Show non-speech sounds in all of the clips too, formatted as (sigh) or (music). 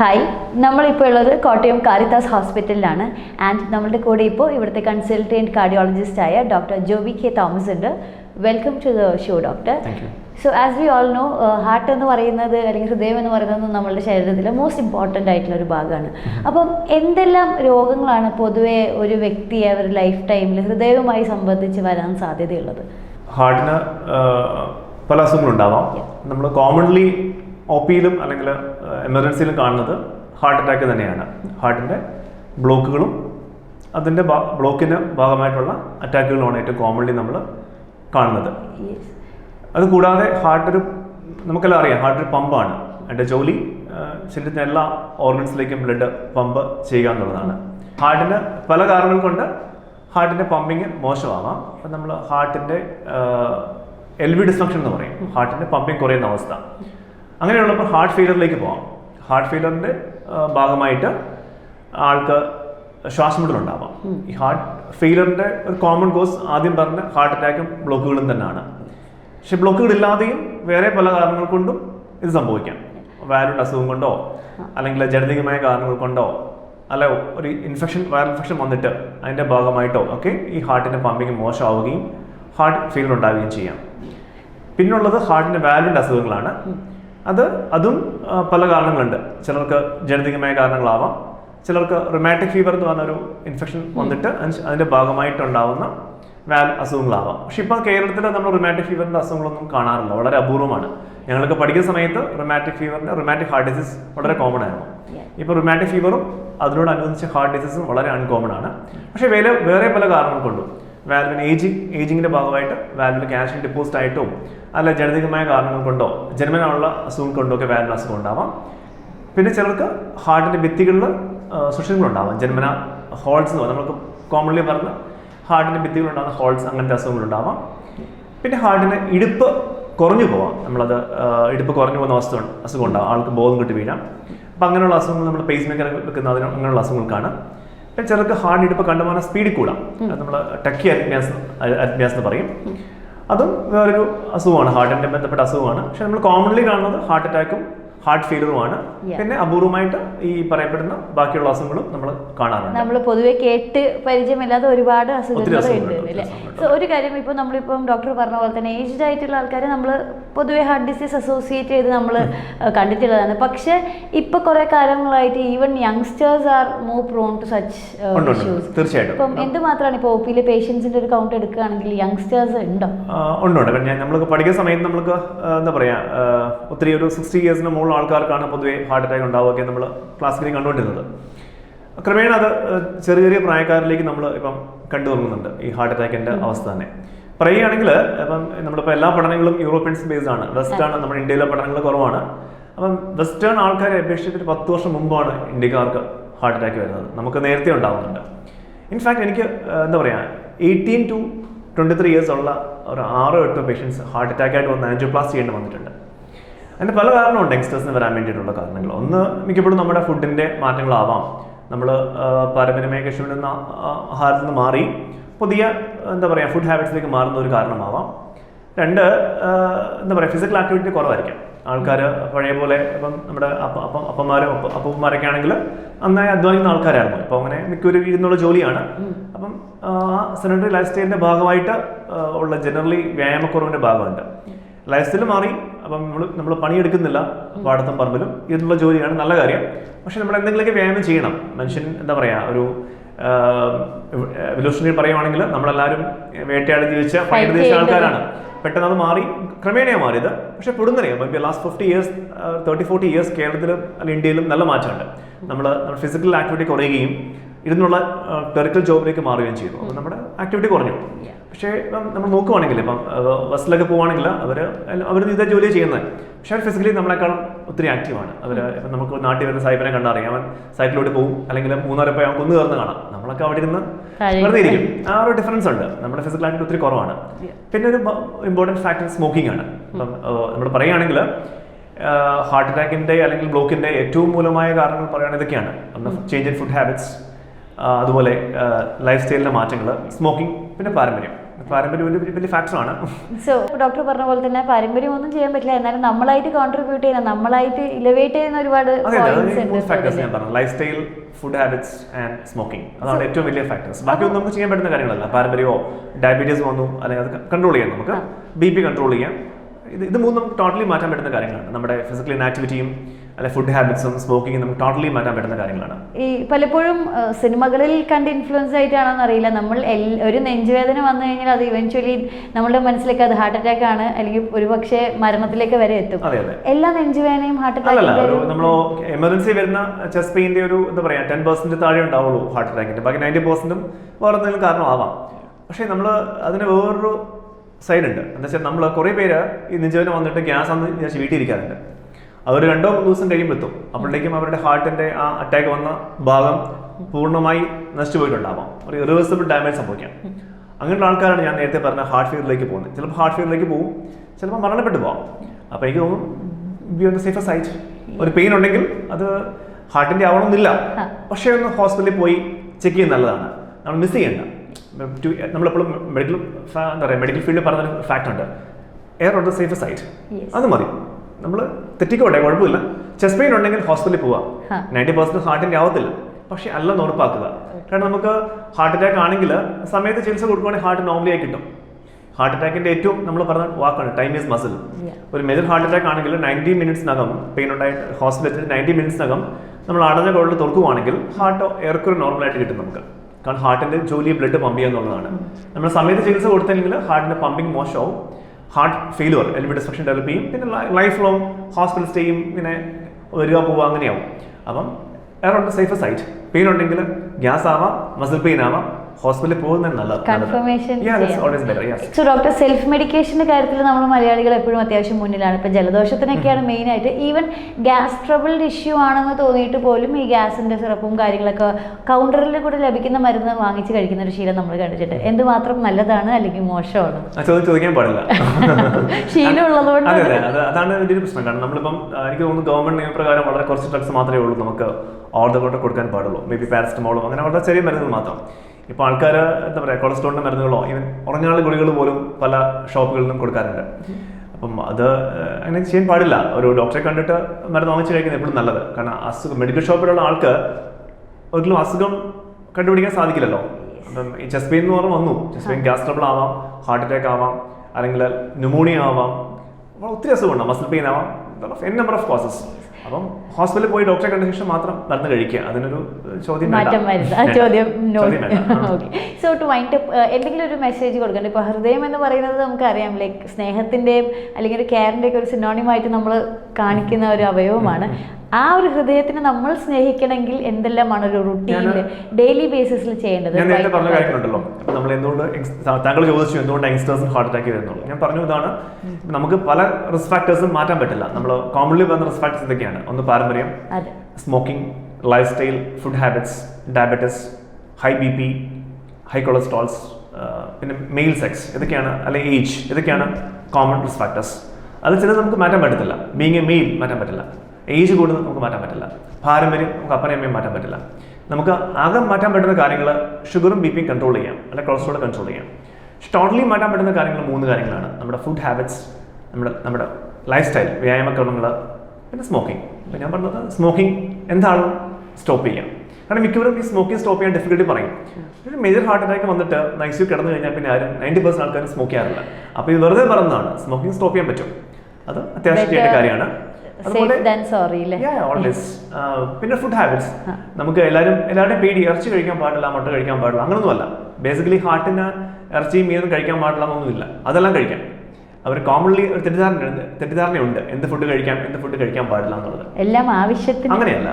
Hi നമ്മളിപ്പോൾ ഉള്ളത് Kottayam Caritas ഹോസ്പിറ്റലിലാണ് ആൻഡ് നമ്മളുടെ കൂടെ ഇപ്പോൾ ഇവിടുത്തെ കൺസൾട്ടന്റ് കാർഡിയോളജിസ്റ്റ് ആയ ഡോക്ടർ ജോബി കെ തോമസ് ഉണ്ട്. Welcome to the show doctor so as we all know heart എന്ന് പറയുന്നത് അല്ലെങ്കിൽ ഹൃദയം എന്ന് പറയുന്നത് നമ്മളുടെ ശരീരത്തിലെ മോസ്റ്റ് ഇമ്പോർട്ടന്റ് ആയിട്ടുള്ള ഒരു ഭാഗമാണ്. അപ്പം എന്തെല്ലാം രോഗങ്ങളാണ് പൊതുവെ ഒരു വ്യക്തിയെ അവർ ലൈഫ് ടൈമിൽ ഹൃദയവുമായി സംബന്ധിച്ച് വരാൻ സാധ്യതയുള്ളത്? ഹാർട്ടിന് പല അസുഖങ്ങളുണ്ടാവാം. നമ്മൾ കോമൺലി ഒ പിയിലും അല്ലെങ്കിൽ എമർജൻസിയിലും കാണുന്നത് ഹാർട്ട് അറ്റാക്ക് തന്നെയാണ്. ഹാർട്ടിന്റെ ബ്ലോക്കുകളും അതിന്റെ ബ്ലോക്കിന്റെ ഭാഗമായിട്ടുള്ള അറ്റാക്കുകളുമാണ് ഏറ്റവും കോമൺലി നമ്മൾ കാണുന്നത്. അതുകൂടാതെ ഹാർട്ടൊരു നമുക്കെല്ലാം അറിയാം ഹാർട്ട് ഒരു പമ്പാണ്. അതിന്റെ ജോലി ശരീരത്തിന്റെ എല്ലാ ഓർഗൻസിലേക്കും ബ്ലഡ് പമ്പ് ചെയ്യുക എന്നുള്ളതാണ്. ഹാർട്ടിന് പല കാരണങ്ങൾ കൊണ്ട് ഹാർട്ടിന്റെ പമ്പിങ് മോശമാവാം. അപ്പം നമ്മൾ ഹാർട്ടിന്റെ എൽ വി ഡിസ്ഫങ്ഷൻ എന്ന് പറയും. ഹാർട്ടിന്റെ പമ്പിങ് കുറയുന്ന അവസ്ഥ. അങ്ങനെയുള്ളപ്പോൾ ഹാർട്ട് ഫെയിലറിലേക്ക് പോകാം ഹാർട്ട് ഫെയിലറിന്റെ ഭാഗമായിട്ട് ആൾക്ക് ശ്വാസമുട്ടലുണ്ടാവാം ഈ ഹാർട്ട് ഫെയിലറിന്റെ ഒരു കോമൺ കോസ് ആദ്യം പറഞ്ഞ ഹാർട്ട് അറ്റാക്കും ബ്ലോക്കുകളും തന്നെയാണ്. പക്ഷെ ബ്ലോക്കുകൾ ഇല്ലാതെയും വേറെ പല കാരണങ്ങൾ കൊണ്ടും ഇത് സംഭവിക്കാം. വയറിന്റെ അസുഖം കൊണ്ടോ അല്ലെങ്കിൽ ജനിതകമായ കാരണങ്ങൾ കൊണ്ടോ അല്ല ഒരു ഇൻഫെക്ഷൻ വൈറൽ ഇൻഫെക്ഷൻ വന്നിട്ട് അതിന്റെ ഭാഗമായിട്ടോ ഒക്കെ ഈ ഹാർട്ടിന്റെ പമ്പിങ് മോശമാവുകയും ഹാർട്ട് ഫെയിലർ ഉണ്ടാവുകയും ചെയ്യാം. പിന്നുള്ളത് ഹാർട്ടിന്റെ വാൽവിന്റെ അസുഖങ്ങളാണ്. അത് അതും പല കാരണങ്ങളുണ്ട്. ചിലർക്ക് ജനിതകമായ കാരണങ്ങളാവാം. ചിലർക്ക് റൊമാറ്റിക് ഫീവർ എന്ന് പറഞ്ഞൊരു ഇൻഫെക്ഷൻ വന്നിട്ട് അതിന്റെ ഭാഗമായിട്ടുണ്ടാവുന്ന വാൽ അസുഖങ്ങളാവാം. പക്ഷെ ഇപ്പോൾ കേരളത്തിൽ നമ്മൾ റൊമാറ്റിക് ഫീവറിന്റെ അസുഖങ്ങളൊന്നും കാണാറില്ല. വളരെ അപൂർവമാണ്. ഞങ്ങൾക്ക് പഠിക്കുന്ന സമയത്ത് റൊമാറ്റിക് ഫീവറിന്റെ റൊമാറ്റിക് ഹാർട്ട് ഡിസീസ് വളരെ കോമൺ ആയിരുന്നു. ഇപ്പോൾ റൊമാറ്റിക് ഫീവറും അതിനോടനുബന്ധിച്ച് ഹാർട്ട് ഡിസീസും വളരെ അൺകോമൺ ആണ്. പക്ഷേ വേറെ വേറെ പല കാരണങ്ങൾ കൊണ്ടും വാൽവിന് ഏജിങ് ഏജിങ്ങിന്റെ ഭാഗമായിട്ട് വാൽവിന് കാൽഷ്യം ഡെപ്പോസിറ്റ് ആയിട്ടും അല്ല ജനിതകമായ കാരണങ്ങൾ കൊണ്ടോ ജന്മനുള്ള അസുഖം കൊണ്ടോ ഒക്കെ വേറെ അസുഖം ഉണ്ടാവാം. പിന്നെ ചിലർക്ക് ഹാർട്ടിന്റെ ഭിത്തികളിൽ സുഷിരങ്ങളുണ്ടാവാം ജന്മന ഹോൾസ് എന്ന് നമ്മൾക്ക് കോമൺലി പറഞ്ഞ ഹാർട്ടിന്റെ ഭിത്തികളുണ്ടാകുന്ന ഹോൾസ് അങ്ങനത്തെ അസുഖങ്ങളുണ്ടാവാം പിന്നെ ഹാർട്ടിന് ഇടുപ്പ് കുറഞ്ഞു പോവാം. നമ്മളത് ഇടുപ്പ് കുറഞ്ഞു പോകുന്ന അവസ്ഥ അസുഖം ഉണ്ടാവും. ആൾക്ക് ബോധം കിട്ടി വീഴാം. അപ്പം അങ്ങനെയുള്ള അസുഖങ്ങൾ നമ്മൾ പേസ് മേക്കർ വെക്കുന്ന അതിന് അങ്ങനെയുള്ള അസുഖങ്ങൾക്കാണ് പിന്നെ ചിലർക്ക് ഹാർട്ട് ഇടുപ്പ് കണ്ടുപോകുന്ന സ്പീഡിൽ കൂടാം. നമ്മൾ ടക്കി അരിത്മ്യാസ് അരിത്മ്യാസ് എന്ന് പറയും. അതും വേറൊരു അസുഖമാണ്. ഹാർട്ടിന്റെ ബന്ധപ്പെട്ട അസുഖമാണ്. പക്ഷെ നമ്മൾ കോമൺലി കാണുന്നത് ഹാർട്ട് അറ്റാക്കും ഹാർട്ട് ഫെയിലറുമാണ് പിന്നെ അപൂർവമായിട്ട് ഈ പറയപ്പെടുന്ന ബാക്കിയുള്ള അസുഖങ്ങളും നമ്മൾ കാണാറുണ്ട്. നമ്മൾ പൊതുവെ കേട്ട് പരിചയമില്ലാത്ത ഒരുപാട് അസുഖങ്ങളുണ്ട്, സോ ഒരു കാര്യം ഇപ്പോൾ നമ്മളിപ്പം ഡോക്ടർ പറഞ്ഞ പോലെ തന്നെ ഏജ്ഡ് ആയിട്ടുള്ള ആൾക്കാരെ നമ്മൾ പൊതുവെ ഹാർട്ട് ഡിസീസ് അസോസിയേറ്റ് ചെയ്ത് നമ്മൾ കണ്ടിട്ടുള്ളതാണ്. പക്ഷെ ഇപ്പൊ കുറെ കാലങ്ങളായിട്ട് even youngsters are more prone to such. Issues തീർച്ചയായിട്ടും. ഇപ്പം എന്തുമാത്രമാണ് ഇപ്പോൾ ഒ പിയിലെ പേഷ്യൻസിന്റെ ഒരു കൗണ്ട് എടുക്കുകയാണെങ്കിൽ യങ്സ്റ്റേഴ്സ് ഉണ്ടോ? ഉണ്ടോ ഞാൻ നമ്മൾക്ക് പഠിക്കുന്ന സമയത്ത് നമ്മൾക്ക് എന്താ പറയുക ഒത്തിരി ഒരു സിക്സ്റ്റി ഇയേഴ്സിന് മുകളിൽ ആൾക്കാർക്കാണ് പൊതുവേ ഹാർട്ട് അറ്റാക്ക് ഉണ്ടാവുകയൊക്കെ നമ്മൾ ക്ലാസ്സിക്കലി കണ്ടുകൊണ്ടിരുന്നത്. ക്രമേണ അത് ചെറിയ ചെറിയ പ്രായക്കാരിലേക്ക് നമ്മൾ ഇപ്പം കണ്ടു തുടങ്ങുന്നുണ്ട് ഈ ഹാർട്ട് അറ്റാക്കിന്റെ അവസ്ഥ തന്നെ. പറയുകയാണെങ്കിൽ ഇപ്പം നമ്മളിപ്പോൾ എല്ലാ പഠനങ്ങളും യൂറോപ്യൻസ് ബേസ്ഡ് ആണ്. വെസ്റ്റ് ആണ് നമ്മുടെ ഇന്ത്യയിലെ പഠനങ്ങൾ കുറവാണ്. അപ്പം വെസ്റ്റേൺ ആൾക്കാരെ അപേക്ഷിച്ചിട്ട് ഒരു പത്ത് വർഷം മുമ്പാണ് ഇന്ത്യക്കാർക്ക് ഹാർട്ട് അറ്റാക്ക് വരുന്നത്. നമുക്ക് നേരത്തെ ഉണ്ടാവുന്നുണ്ട്. ഇൻഫാക്ട് എനിക്ക് എന്താ പറയുക eighteen to twenty three years ഉള്ള ഒരു ആറോ എട്ടോ പേഷ്യൻസ് ഹാർട്ട് അറ്റാക്കായിട്ട് വന്ന് ആൻജിയോപ്ലാസ്റ്റി ചെയ്യേണ്ടി വന്നിട്ടുണ്ട്. അതിന് പല കാരണമുണ്ട് യങ്സ്റ്റേഴ്സിന് വരാൻ വേണ്ടിയിട്ടുള്ള കാരണങ്ങൾ. ഒന്ന് മിക്കപ്പോഴും നമ്മുടെ ഫുഡിന്റെ മാറ്റങ്ങളാവാം. നമ്മൾ പാരമ്പര്യമായ കഴിച്ചുകൊണ്ടിരുന്ന ആ, ആഹാരത്തിൽ നിന്ന് മാറി പുതിയ എന്താ പറയുക ഫുഡ് ഹാബിറ്റ്സിലേക്ക് മാറുന്ന ഒരു കാരണമാവാം. രണ്ട് എന്താ പറയുക ഫിസിക്കൽ ആക്ടിവിറ്റി കുറവായിരിക്കാം. ആൾക്കാർ പഴയ പോലെ ഇപ്പം നമ്മുടെ അപ്പ അപ്പം അപ്പന്മാരും അപ്പ അപ്പന്മാരൊക്കെ ആണെങ്കിൽ നന്നായി അധ്വാനിക്കുന്ന ആൾക്കാരായിരുന്നു. ഇപ്പോൾ അങ്ങനെ മിക്കൊരു ഇരുന്നുള്ള ജോലിയാണ്. അപ്പം ആ സെനറ്ററി ലൈഫ് സ്റ്റൈലിന്റെ ഭാഗമായിട്ട് ഉള്ള ജനറലി വ്യായാമക്കുറവിന്റെ ഭാഗമുണ്ട്. ലൈഫ് സ്റ്റൈൽ മാറി അപ്പം നമ്മൾ നമ്മൾ പണിയെടുക്കുന്നില്ല പാടത്തും പറമ്പിലും ഇതിനുള്ള ജോലിയാണ് നല്ല കാര്യം. പക്ഷെ നമ്മൾ എന്തെങ്കിലുമൊക്കെ വ്യായാമം ചെയ്യണം. മനുഷ്യൻ എന്താ പറയുക ഒരു വിലോഷണി പറയുവാണെങ്കിൽ നമ്മളെല്ലാവരും വേട്ടയാടി ജീവിച്ച പണിയെടുത്ത് ജീവിച്ച ആൾക്കാരാണ്. പെട്ടെന്ന് അത് മാറി ക്രമേണയാണ് മാറിയത്. പക്ഷെ പൊടുന്നനെ ഇപ്പോൾ last fifty years thirty forty years കേരളത്തിലും അല്ലെങ്കിൽ ഇന്ത്യയിലും നല്ല മാറ്റമുണ്ട്. നമ്മൾ ഫിസിക്കൽ ആക്ടിവിറ്റി കുറയുകയും ഇരുന്നുള്ള ടെറിക്കൽ ജോബിലേക്ക് മാറുകയും ചെയ്തു. അപ്പോൾ നമ്മുടെ ആക്ടിവിറ്റി കുറഞ്ഞു. പക്ഷേ ഇപ്പം നമ്മൾ നോക്കുവാണെങ്കിൽ ഇപ്പം ബസ്സിലൊക്കെ പോവുകയാണെങ്കിൽ അവർ അവർ ഇതേ ജോലി ചെയ്യുന്നത്. പക്ഷേ അവർ ഫിസിക്കലി നമ്മളെക്കാളും ഒത്തിരി ആക്റ്റീവാണ് അവർ ഇപ്പം നമുക്ക് നാട്ടിൽ വരുന്ന സാഹിബിനെ കണ്ടറിയാം. അവൻ സൈക്കിളോട്ട് പോകും അല്ലെങ്കിൽ മൂന്നര പോയി അവൻ കുന്നു കയറുന്ന കാണാം. നമ്മളൊക്കെ അവിടെ ഇരുന്ന്. വെറുതെ ഇരിക്കും. ആ ഒരു ഡിഫറൻസ് ഉണ്ട്. നമ്മുടെ ഫിസിക്കൽ ആക്ടിവിറ്റി ഒത്തിരി കുറവാണ്. പിന്നെ ഒരു ഇമ്പോർട്ടന്റ് ഫാക്ടർ സ്മോക്കിംഗ് ആണ്. ഇപ്പം നമ്മൾ പറയുകയാണെങ്കിൽ ഹാർട്ട് അറ്റാക്കിന്റെ അല്ലെങ്കിൽ ബ്ലോക്കിന്റെ ഏറ്റവും മൂലമായ കാരണങ്ങൾ പറയുകയാണെങ്കിൽ ഇതൊക്കെയാണ്. ചേഞ്ച് ഇൻ ഫുഡ് ഹാബിറ്റ്സ് അതുപോലെ ലൈഫ് സ്റ്റൈലിന്റെ മാറ്റങ്ങൾ സ്മോക്കിംഗ് പിന്നെ പാരമ്പര്യം. പാരമ്പര്യം വലിയ വലിയ ഫാക്ടറാണ് സോ ഡോക്ടർ പറഞ്ഞ പോലെ തന്നെ പാരമ്പര്യം ഒന്നും ചെയ്യാൻ പറ്റില്ല. എന്നാലും നമ്മളായിട്ട് കോൺട്രിബ്യൂട്ട് ചെയ്യുന്ന നമ്മളായിട്ട് ഇലവേറ്റ് ചെയ്യുന്ന ഒരുപാട് ഫാക്ടേഴ്സ് ഞാൻ പറഞ്ഞു. Lifestyle food habits and smoking അതാണ് ഏറ്റവും വലിയ ഫാക്ടേഴ്സ് ബാക്കിയൊന്നും നമുക്ക് ചെയ്യാൻ പറ്റുന്ന കാര്യങ്ങളല്ല. പാരമ്പര്യമോ ഡയബറ്റീസ് വന്നു അല്ലെങ്കിൽ അത് കൺട്രോൾ ചെയ്യാം നമുക്ക്. ബി പി കൺട്രോൾ ചെയ്യാം. ഇത് ഇത് മൂന്നും ടോട്ടലി മാറ്റാൻ പറ്റുന്ന കാര്യങ്ങളാണ്. നമ്മുടെ ഫിസിക്കൽ ഇനാക്ടിവിറ്റിയും അല്ലെ ഫുഡ് ഹാബിറ്റ്സും സ്മോക്കിങ്ങും നമുക്ക് ടോട്ടലി മാറ്റാൻ പറ്റുന്ന കാര്യങ്ങളാണ്. ഈ പലപ്പോഴും സിനിമകളിൽ കണ്ട് ഇൻഫ്ലുവൻസ് ആയിട്ടാണോന്ന് അറിയില്ല. നമ്മൾ ഒരു നെഞ്ചുവേദന വന്നു കഴിഞ്ഞാൽ അത് ഇവൻച്വലി നമ്മുടെ മനസ്സിലേക്ക് അത് ഹാർട്ട് അറ്റാക്ക് ആണ്. അല്ലെങ്കിൽ ഒരുപക്ഷെ മരണത്തിലേക്ക് വരെ എത്തും. എല്ലാ നെഞ്ചുവേദനയും ഹാർട്ട് അറ്റാക്ക് നമ്മൾ എമർജൻസി വരുന്ന ചെസ്റ്റ് പെയിന്റെ ഒരു എന്താ പറയാ. ടെൻ പെർസെന്റ് താഴെ ഉണ്ടാവുള്ളൂ ഹാർട്ട് അറ്റാക്കിന്റെ ബാക്കി നയന്റി പെർസെന്റും വേറെ എന്തെങ്കിലും കാരണമാവാം പക്ഷേ നമ്മൾ അതിന് വേറൊരു സൈഡ് ഉണ്ട് എന്താ വെച്ചാൽ നമ്മൾ കുറേ പേര് ഈ നെഞ്ചുവേദന വന്നിട്ട് ഗ്യാസ് ആണെന്ന് വിചാരിച്ച് വീട്ടിൽ ഇരിക്കാറുണ്ട് അവർ രണ്ടോ മൂന്ന് ദിവസം കഴിയുമ്പോൾ എത്തും. അപ്പോഴേക്കും അവരുടെ ഹാർട്ടിന്റെ ആ അറ്റാക്ക് വന്ന ഭാഗം പൂർണമായി നശിച്ചു പോയിട്ടുണ്ടാവാം ഒരു ഇറിവേഴ്സിബിൾ ഡാമേജ് സംഭവിക്കാം. അങ്ങനെയുള്ള ആൾക്കാരാണ് ഞാൻ നേരത്തെ പറഞ്ഞ ഹാർട്ട് ഫെയറിലേക്ക് പോകുന്നത്. ചിലപ്പോൾ ഹാർട്ട് ഫെയറിലേക്ക് പോകും. ചിലപ്പോൾ മരണപ്പെട്ടു പോകാം അപ്പോൾ എനിക്ക് തോന്നുന്നു be on the safer side ഒരു പെയിൻ ഉണ്ടെങ്കിൽ അത് ഹാർട്ടിന്റെ ആവണമെന്നില്ല. പക്ഷേ ഒന്ന് ഹോസ്പിറ്റലിൽ പോയി ചെക്ക് ചെയ്യുന്നത് നല്ലതാണ്. നമ്മൾ മിസ് ചെയ്യണ്ട. നമ്മളെപ്പോഴും മെഡിക്കൽ എന്താ പറയുക മെഡിക്കൽ ഫീൽഡിൽ പറഞ്ഞൊരു ഫാക്ട് ഉണ്ട്. Err on the safe side. അത് മതി. നമ്മൾ തെറ്റിക്കോട്ടെ കുഴപ്പമില്ല. ചെസ്റ്റ് പെയിൻ ഉണ്ടെങ്കിൽ ഹോസ്പിറ്റലിൽ പോവാം. നയന്റി പെർസെന്റ് ഹാർട്ടിന്റെ ആവത്തില്ല. പക്ഷേ അല്ലെന്ന് ഉറപ്പാക്കുക. കാരണം നമുക്ക് ഹാർട്ട് അറ്റാക്ക് ആണെങ്കിൽ സമയത്ത് ചികിത്സ കൊടുക്കുവാണെങ്കിൽ ഹാർട്ട് നോർമലി ആയി കിട്ടും. ഹാർട്ട് അറ്റാക്കിന്റെ ഏറ്റവും നമ്മൾ പറഞ്ഞ വാക്കാണ് ടൈം ഈസ് മസിൽ ഒരു മേജർ ഹാർട്ട് അറ്റാക്ക് ആണെങ്കിൽ നയന്റി മിനിറ്റ്സിനകം പെയിൻ ഉണ്ടായിട്ട് ഹോസ്പിറ്റലിൽ നയന്റി മിനിറ്റ്സിനകം നമ്മൾ അടഞ്ഞ കൊള്ളിൽ തുറക്കുവാണെങ്കിൽ ഹാർട്ട് ഏറെക്കുറെ നോർമലായിട്ട് കിട്ടും നമുക്ക്. കാരണം ഹാർട്ടിന്റെ ജോലി ബ്ലഡ് പമ്പ് ചെയ്യുക എന്നുള്ളതാണ്. നമ്മൾ സമയത്ത് ചികിത്സ കൊടുത്തില്ലെങ്കിൽ ഹാർട്ടിന്റെ പമ്പിങ് മോശമാവും. ഹാർട്ട് ഫെയിലുവർ അല്ലെങ്കിൽ ഡിസ്ട്രക്ഷൻ ഡെവലപ്പ് ചെയ്യും. പിന്നെ ലൈഫ് ലോങ് ഹോസ്പിറ്റൽ സ്റ്റേയും ഇങ്ങനെ വരിക പോവുക അങ്ങനെയാവും. അപ്പം എറൗണ്ട് സേഫ് സൈറ്റ് പെയിൻ ഉണ്ടെങ്കിൽ ഗ്യാസ് ആവാം മസിൽ പെയിൻ ആവാം ഹോസ്പിറ്റലിൽ പോകുന്നത് നല്ലത്. Confirmation ചെയ്യാം. Always better yes so doctor self മെഡിക്കേഷന്റെ കാര്യത്തിൽ നമ്മൾ മലയാളികൾ എപ്പോഴും അത്യാവശ്യം മുന്നിലാണ്. ഇപ്പൊ ജലദോഷത്തിനൊക്കെയാണ് മെയിൻ ആയിട്ട്. ഈവൻ ഗ്യാസ് ട്രബിൾഡ് ഇഷ്യൂ ആണെന്ന് തോന്നിയിട്ട് പോലും ഈ ഗ്യാസിന്റെ സിറപ്പും കാര്യങ്ങളൊക്കെ കൗണ്ടറിൽ കൂടെ ലഭിക്കുന്ന മരുന്ന് വാങ്ങിച്ച് കഴിക്കുന്ന ഒരു ശീലം നമ്മൾ കണ്ടിട്ടുണ്ട്. എന്തുമാത്രം നല്ലതാണ് അല്ലെങ്കിൽ മോശമാണ്? ചോദിക്കാൻ പാടില്ല. (laughs) അതെ അത്. അതാണ് വലിയൊരു പ്രശ്നം. കാരണം നമ്മളിപ്പം എനിക്ക് തോന്നുന്നു ഗവൺമെന്റ് നിയമപ്രകാരം വളരെ കുറച്ച് ഡ്രഗ്സ് മാത്രമേ ഉള്ളൂ നമുക്ക് ഓർഡർ കൊടുക്കാൻ പാടുള്ളൂ. മേ ബി പാരസ്റ്റമോളും അങ്ങനെ വളരെ ചെറിയ മരുന്നുകൾ മാത്രം. ഇപ്പോൾ ആൾക്കാർ എന്താ പറയുക കൊളസ്ട്രോളിന്റെ മരുന്നുകളോ ഈവൻ ഉറങ്ങാനുള്ള ഗുളികൾ പോലും പല ഷോപ്പുകളിലും കൊടുക്കാറുണ്ട്. അപ്പം അത് അങ്ങനെ ചെയ്യാൻ പാടില്ല. ഒരു ഡോക്ടറെ കണ്ടിട്ട് മരുന്ന് വാങ്ങിച്ച് കഴിക്കുന്നത് എപ്പോഴും നല്ലത്. കാരണം അസുഖം മെഡിക്കൽ ഷോപ്പിലുള്ള ആൾക്ക് ഒരിക്കലും അസുഖം കണ്ടുപിടിക്കാൻ സാധിക്കില്ലല്ലോ. അപ്പം ഈ ചെസ്റ്റ് പെയിൻ എന്ന് പറഞ്ഞാൽ വന്നു. ചെസ്റ്റ് പെയിൻ ഗ്യാസ് ട്രബിൾ ആവാം ഹാർട്ട് അറ്റാക്ക് ആവാം അല്ലെങ്കിൽ ന്യൂമോണിയ ആവാം. ഒത്തിരി അസുഖമുണ്ട്. മസിൽ പെയിൻ ആവാം. എൻ നമ്പർ ഓഫ് കോസസ് അപ്പം ഹോസ്പിറ്റലിൽ പോയി ഡോക്ടറെ കണ്ട ശേഷം മാത്രം മരുന്ന് കഴിക്കുക. അതിനൊരു ചോദ്യം മാറ്റം വരുന്നത് (laughs) ചോദ്യം. സോ ടു വൈൻഡ് അപ്പ് എന്തെങ്കിലും ഒരു മെസ്സേജ് കൊടുക്കണ്ട? ഇപ്പോൾ ഹൃദയം എന്ന് പറയുന്നത് നമുക്കറിയാം. ലൈക് സ്നേഹത്തിന്റെയും അല്ലെങ്കിൽ ഒരു കെയറിന്റെ ഒക്കെ ഒരു സിനോണിമായിട്ട് നമ്മൾ കാണിക്കുന്ന ഒരു അവയവമാണ്. ആ ഒരു ഹൃദയത്തിന് നമ്മൾ സ്നേഹിക്കണമെങ്കിൽ എന്തെല്ലാമാണ് ഒരു റുട്ടീനിൽ ഡെയിലി ബേസിസിൽ ചെയ്യേണ്ടത്? ഞാൻ നേരത്തെ പറഞ്ഞ കാര്യങ്ങളുണ്ടല്ലോ നമ്മൾ എന്തുകൊണ്ട് താങ്കൾ ചോദിച്ചു എന്തുകൊണ്ട് യങ്സ്റ്റേഴ്സിന് ഹാർട്ട് അറ്റാക്ക് വരുന്നുള്ളൂ ഞാൻ പറഞ്ഞു ഇതാണ് നമുക്ക് പല റിസ്ക് ഫാക്ടേഴ്സും മാറ്റാൻ പറ്റില്ല. നമ്മൾ കോമൺലി വന്ന റിസ്ക് ഫാക്ടേഴ്സ് ഇതൊക്കെയാണ്. ഒന്ന് പാരമ്പര്യം smoking lifestyle food habits diabetes high B P high cholesterols പിന്നെ മെയിൽ സെക്സ് ഇതൊക്കെയാണ് അല്ലെങ്കിൽ ഏജ് ഇതൊക്കെയാണ് കോമൺ റിസ്ക് ഫാക്ടേഴ്സ് അത് ചിലത് നമുക്ക് മാറ്റാൻ പറ്റത്തില്ല. ബീങ് എ മെയിൽ മാറ്റാൻ പറ്റില്ല. ഏജ് കൂടുന്നത് നമുക്ക് മാറ്റാൻ പറ്റില്ല. പാരമ്പര്യം നമുക്ക് അപ്പനെ അമ്മയും മാറ്റാൻ പറ്റില്ല. നമുക്ക് ആകെ മാറ്റാൻ പറ്റുന്ന കാര്യങ്ങൾ ഷുഗറും ബി പിയും കൺട്രോൾ ചെയ്യാം. അല്ലെങ്കിൽ കൊളസ്ട്രോൾ കൺട്രോൾ ചെയ്യാം. പക്ഷെ ടോട്ടലി മാറ്റാൻ പറ്റുന്ന കാര്യങ്ങൾ മൂന്ന് കാര്യങ്ങളാണ്. നമ്മുടെ ഫുഡ് ഹാബിറ്റ്സ് നമ്മുടെ നമ്മുടെ ലൈഫ് സ്റ്റൈൽ വ്യായാമക്രമങ്ങൾ പിന്നെ സ്മോക്കിംഗ് അപ്പോൾ ഞാൻ പറഞ്ഞത് സ്മോക്കിംഗ് എന്താണ് സ്റ്റോപ്പ് ചെയ്യാം. കാരണം മിക്കവരും ഈ സ്മോക്കിംഗ് സ്റ്റോപ്പ് ചെയ്യാൻ ഡിഫിക്കൽട്ടി പറയും. ഒരു മേജർ ഹാർട്ട് അറ്റാക്ക് വന്നിട്ട് നൈസ് കിടന്നു കഴിഞ്ഞാൽ പിന്നെ ആരും നയന്റി പെർസെന്റ് ആൾക്കാരും സ്മോക്ക് ചെയ്യാറില്ല. അപ്പോൾ ഇത് വെറുതെ പറഞ്ഞതാണ്. സ്മോക്കിംഗ് സ്റ്റോപ്പ് ചെയ്യാൻ പറ്റും. അത് അത്യാവശ്യം ചെയ്യേണ്ട കാര്യമാണ്. ഓൾവേസ് പിന്നെ ഫുഡ് ഹാബിറ്റ്സ് നമുക്ക് എല്ലാവരും എല്ലാവരുടെയും പേടി ഇറച്ചി കഴിക്കാൻ പാടില്ല മുട്ട കഴിക്കാൻ പാടില്ല. അങ്ങനൊന്നുമല്ല ബേസിക്കലി ഹാർട്ടിന് ഇറച്ചിയും മീനും കഴിക്കാൻ പാടില്ല എന്നൊന്നുമില്ല. അതെല്ലാം കഴിക്കാം. അവർ കോമൺലി ഒരു തെറ്റിദ്ധാരണ തെറ്റിദ്ധാരണയുണ്ട്. എന്ത് ഫുഡ് കഴിക്കാം എന്ത് ഫുഡ് കഴിക്കാൻ പാടില്ല എന്നുള്ളത്. എല്ലാം ആവശ്യത്തിന് അങ്ങനെയല്ല.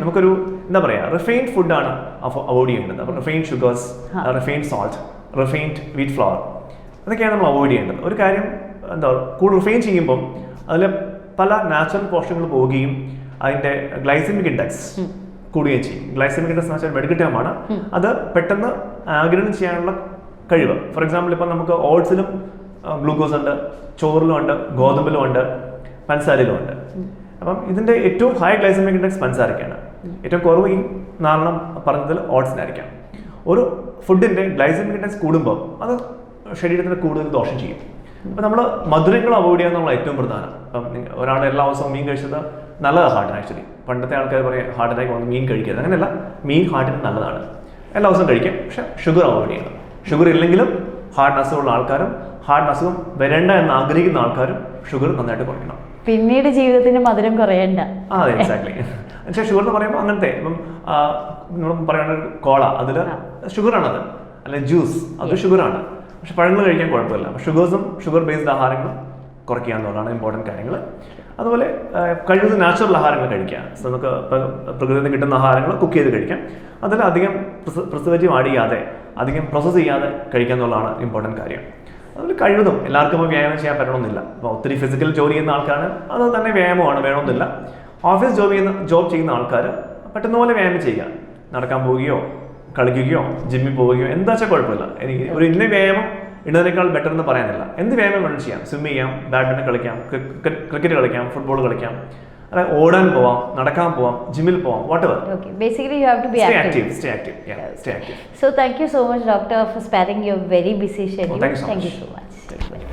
നമുക്കൊരു എന്താ പറയാ റിഫൈൻഡ് ഫുഡാണ് അവോയ്ഡ് ചെയ്യേണ്ടത്. Refined sugars. Refined salt refined wheat flour അതൊക്കെയാണ് നമ്മൾ അവോയ്ഡ് ചെയ്യേണ്ടത്. ഒരു കാര്യം എന്താ കൂടുതൽ റിഫൈൻ ചെയ്യുമ്പം അതിൽ പല നാച്ചുറൽ പോഷങ്ങൾ പോവുകയും അതിന്റെ ഗ്ലൈസമിക് ഇൻഡെക്സ് കൂടുകയും ചെയ്യും. ഗ്ലൈസമിക് ഇൻഡെക്സ് എന്ന് വെച്ചാൽ മെഡിക്കൽ ടേമാണ് അത് പെട്ടെന്ന് ആഗിരണം ചെയ്യാനുള്ള കഴിവ്. ഫോർ എക്സാമ്പിൾ ഇപ്പം നമുക്ക് ഓട്സിലും ഗ്ലൂക്കോസ് ഉണ്ട് ചോറിലും ഉണ്ട് ഗോതമ്പിലും ഉണ്ട് പഞ്ചസാരയിലും ഉണ്ട്. അപ്പം ഇതിന്റെ ഏറ്റവും ഹൈ ഗ്ലൈസമിക് ഇൻഡെക്സ് പഞ്ചസാരയ്ക്കാണ്. ഏറ്റവും കുറവ് ഈ നാലെണ്ണം പറഞ്ഞതിൽ ഓട്സിനായിരിക്കാം ഒരു ഫുഡിന്റെ ഗ്ലൈസമിക് ഇൻഡെക്സ് കൂടുമ്പോൾ അത് ശരീരത്തിന് കൂടുതൽ ദോഷം ചെയ്യും. അപ്പം നമ്മൾ മധുരങ്ങൾ അവോയ്ഡ് ചെയ്യുക എന്നുള്ള ഏറ്റവും പ്രധാനം. അപ്പം ഒരാൾ എല്ലാ ദിവസവും മീൻ കഴിച്ചത് നല്ലതാണ് ഹാർട്ടിന് ആക്ച്വലി പണ്ടത്തെ ആൾക്കാർ പറയും ഹാർട്ട് അറ്റാക്ക് വന്ന് മീൻ കഴിക്കരുത്. അങ്ങനെയല്ല മീൻ ഹാർട്ടിന് നല്ലതാണ്. എല്ലാ ദിവസവും കഴിക്കാം. പക്ഷെ ഷുഗർ അവോയ്ഡ് ചെയ്യണം. ഷുഗർ ഇല്ലെങ്കിലും ഹാർട്ട് അസുഖമുള്ള ആൾക്കാരും ഹാർട്ട് അസുഖം വരേണ്ട എന്ന് ആഗ്രഹിക്കുന്ന ആൾക്കാരും ഷുഗർ നന്നായിട്ട് കുറയ്ക്കണം. പിന്നീട് ജീവിതത്തിന്റെ മധുരം കുറയണ്ട. ആ എക്സാക്ട്ലി പക്ഷേ ഷുഗർ എന്ന് പറയുമ്പോൾ അങ്ങനത്തെ ഇപ്പം നമ്മൾ പറയുന്ന കോള അതിൽ ഷുഗറാണത് അല്ലെങ്കിൽ ജ്യൂസ് അത് ഷുഗറാണ് പക്ഷെ പഴങ്ങൾ കഴിക്കാൻ കുഴപ്പമില്ല. ഷുഗേഴ്സും ഷുഗർ ബേസ്ഡ് ആഹാരങ്ങളും കുറയ്ക്കുക എന്നുള്ളതാണ് ഇമ്പോർട്ടന്റ് കാര്യങ്ങൾ. അതുപോലെ കഴിവത് നാച്ചുറൽ ആഹാരങ്ങൾ കഴിക്കുക നമുക്ക് പ്ര- പ്രകൃതിയിൽ നിന്ന് കിട്ടുന്ന ആഹാരങ്ങൾ കുക്ക് ചെയ്ത് കഴിക്കാം. അതിൽ അധികം പ്രിസർവേറ്റീവ് ആഡ് ചെയ്യാതെ അധികം പ്രോസസ്സ് ചെയ്യാതെ കഴിക്കുക എന്നുള്ളതാണ് ഇമ്പോർട്ടന്റ് കാര്യം. അതുപോലെ കഴിവതും എല്ലാവർക്കും വ്യായാമം ചെയ്യാൻ പറ്റണമെന്നില്ല അപ്പോൾ ഒത്തിരി ഫിസിക്കൽ ജോലി ചെയ്യുന്ന ആൾക്കാരാണ്. അത് തന്നെ വ്യായാമമാണ് വേണമെന്നില്ല. ഓഫീസ് ജോബ് ചെയ്യുന്ന ജോബ് ചെയ്യുന്ന ആൾക്കാർ പറ്റുന്ന പോലെ വ്യായാമം ചെയ്യുക. നടക്കാൻ പോവുകയോ കളിക്കുകയോ ജിമ്മിൽ പോവുകയോ എന്താ വെച്ചാൽ കുഴപ്പമില്ല എനിക്ക് ഒരു ഇന്ന വ്യായാമം ഇടുന്നതിനേക്കാൾ ബെറ്റർ എന്ന് പറയാനില്ല എന്ത് വ്യായാമം വേണം ചെയ്യാം സ്വിം ചെയ്യാം ബാഡ്മിന്റൺ കളിക്കാം ക്രിക്കറ്റ് കളിക്കാം ഫുട്ബോൾ കളിക്കാം അതായത് ഓടാൻ പോവാം നടക്കാൻ പോവാം ജിമ്മിൽ പോവാം whatever basically you have to be active stay. Active yeah stay active so much so much, doctor, for sparing your very busy schedule. thank you so much. so much.